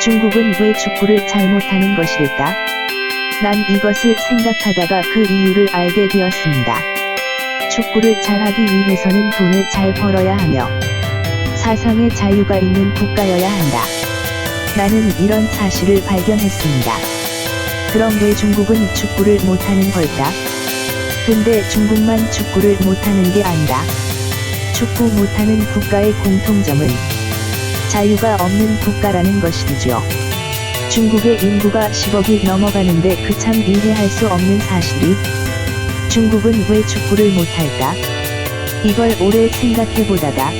중국은 왜 축구를 잘못하는 것일까? 난 이것을 생각하다가 그 이유를 알게 되었습니다. 축구를 잘하기 위해서는 돈을 잘 벌어야 하며 사상의 자유가 있는 국가여야 한다. 나는 이런 사실을 발견했습니다. 그럼 왜 중국은 축구를 못하는 걸까? 근데 중국만 축구를 못하는 게 아니라 축구 못하는 국가의 공통점은 자유가 없는 국가라는 것이죠. 중국의 인구가 10억이 넘어가는데 그 참 이해할 수 없는 사실이 중국은 왜 축구를 못할까? 이걸 오래 생각해보다가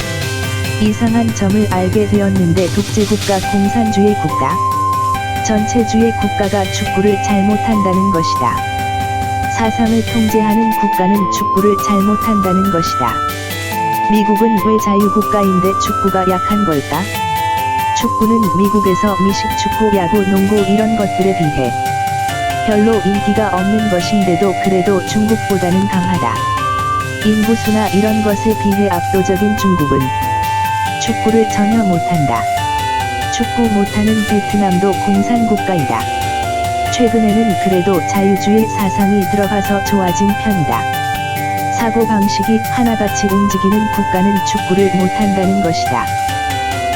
이상한 점을 알게 되었는데 독재국가 공산주의 국가 전체주의 국가가 축구를 잘못한다는 것이다. 사상을 통제하는 국가는 축구를 잘못한다는 것이다. 미국은 왜 자유국가인데 축구가 약한 걸까? 축구는 미국에서 미식 축구, 야구, 농구 이런 것들에 비해 별로 인기가 없는 것인데도 그래도 중국보다는 강하다. 인구수나 이런 것에 비해 압도적인 중국은 축구를 전혀 못한다. 축구 못하는 베트남도 공산국가이다. 최근에는 그래도 자유주의 사상이 들어가서 좋아진 편이다. 사고방식이 하나같이 움직이는 국가는 축구를 못한다는 것이다.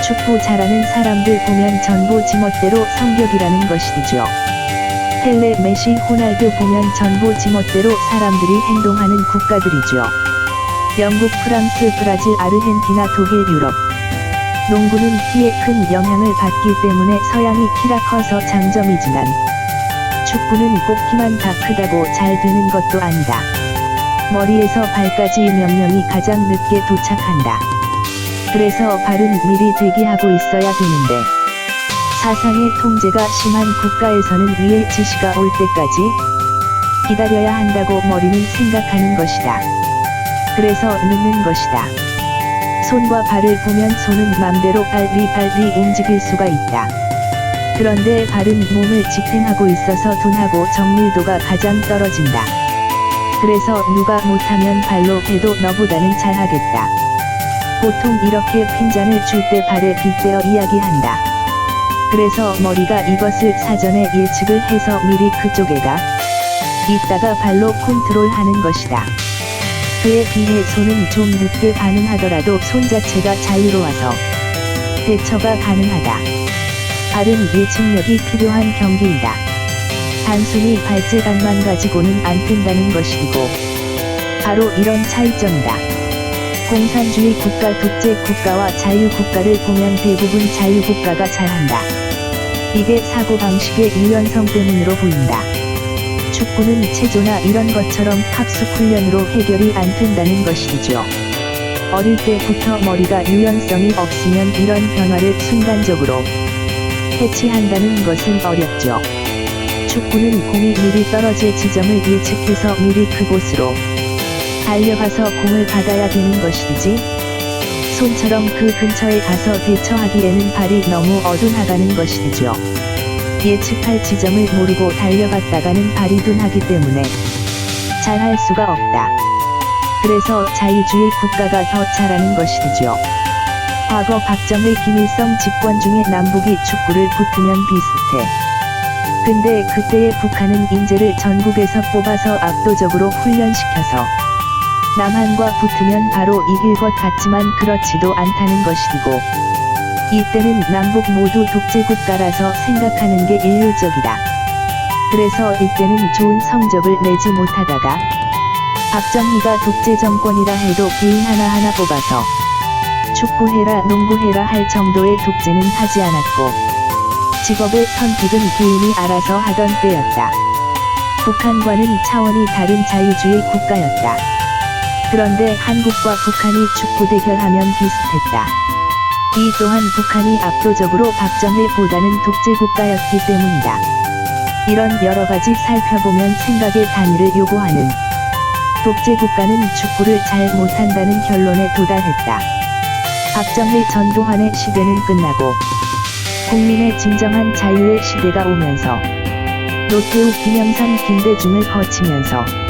축구 잘하는 사람들 보면 전부 지멋대로 성격이라는 것이죠. 펠레, 메시, 호날두 보면 전부 지멋대로 사람들이 행동하는 국가들이죠. 영국, 프랑스, 브라질, 아르헨티나, 독일, 유럽. 농구는 키에 큰 영향을 받기 때문에 서양이 키가 커서 장점이지만 축구는 꼭 키만 다 크다고 잘 되는 것도 아니다. 머리에서 발까지 몇 명이 가장 늦게 도착한다. 그래서 발은 미리 대기하고 있어야 되는데 사상의 통제가 심한 국가에서는 위에 지시가 올 때까지 기다려야 한다고 머리는 생각하는 것이다. 그래서 늦는 것이다. 손과 발을 보면 손은 맘대로 빨리 빨리 움직일 수가 있다. 그런데 발은 몸을 지탱하고 있어서 둔하고 정밀도가 가장 떨어진다. 그래서 누가 못하면 발로 해도 너보다는 잘하겠다. 보통 이렇게 핀잔을 줄 때 발에 빗대어 이야기한다. 그래서 머리가 이것을 사전에 예측을 해서 미리 그쪽에다 이따가 발로 컨트롤하는 것이다. 그에 비해 손은 좀 늦게 반응하더라도 손 자체가 자유로워서 대처가 가능하다. 발은 예측력이 필요한 경기이다. 단순히 발재간만 가지고는 안 된다는 것이고 바로 이런 차이점이다. 공산주의 국가 독재 국가와 자유 국가를 보면 대부분 자유 국가가 잘한다. 이게 사고방식의 유연성 때문으로 보인다. 축구는 체조나 이런 것처럼 합숙 훈련으로 해결이 안 된다는 것이죠. 어릴 때부터 머리가 유연성이 없으면 이런 변화를 순간적으로 해치한다는 것은 어렵죠. 축구는 공이 미리 떨어질 지점을 예측해서 미리 그곳으로 달려가서 공을 받아야 되는 것이지. 손처럼 그 근처에 가서 대처하기에는 발이 너무 어둔하다는 것이죠. 예측할 지점을 모르고 달려갔다가는 발이 둔하기 때문에 잘할 수가 없다. 그래서 자유주의 국가가 더 잘하는 것이죠. 과거 박정희 김일성 집권 중에 남북이 축구를 붙으면 비슷해. 근데 그때의 북한은 인재를 전국에서 뽑아서 압도적으로 훈련시켜서 남한과 붙으면 바로 이길 것 같지만 그렇지도 않다는 것이고 이때는 남북 모두 독재국가라서 생각하는 게 일률적이다. 그래서 이때는 좋은 성적을 내지 못하다가 박정희가 독재 정권이라 해도 개인 하나하나 뽑아서 축구해라 농구해라 할 정도의 독재는 하지 않았고 직업의 선택은 개인이 알아서 하던 때였다. 북한과는 차원이 다른 자유주의 국가였다. 그런데 한국과 북한이 축구 대결하면 비슷했다. 이 또한 북한이 압도적으로 박정희보다는 독재국가였기 때문이다. 이런 여러 가지 살펴보면 생각의 단위를 요구하는 독재국가는 축구를 잘 못한다는 결론에 도달했다. 박정희 전두환의 시대는 끝나고 국민의 진정한 자유의 시대가 오면서 노태우 김영삼 김대중을 거치면서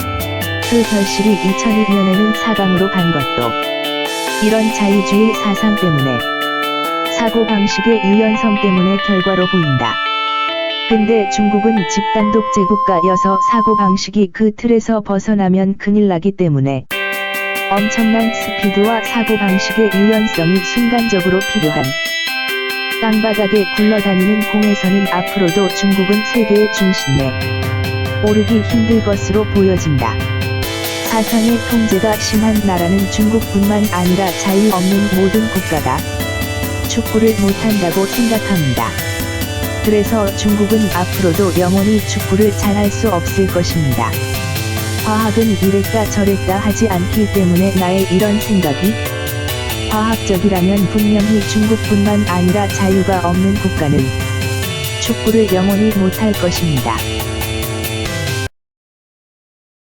그 결실이 2002년에는 4강으로 간 것도 이런 자유주의 사상 때문에 사고방식의 유연성 때문의 결과로 보인다. 근데 중국은 집단 독재 국가여서 사고방식이 그 틀에서 벗어나면 큰일 나기 때문에 엄청난 스피드와 사고방식의 유연성이 순간적으로 필요한 땅바닥에 굴러다니는 공에서는 앞으로도 중국은 세계의 중심에 오르기 힘들 것으로 보여진다. 사상의 통제가 심한 나라는 중국뿐만 아니라 자유 없는 모든 국가가 축구를 못한다고 생각합니다. 그래서 중국은 앞으로도 영원히 축구를 잘할 수 없을 것입니다. 과학은 이랬다 저랬다 하지 않기 때문에 나의 이런 생각이 과학적이라면 분명히 중국뿐만 아니라 자유가 없는 국가는 축구를 영원히 못할 것입니다.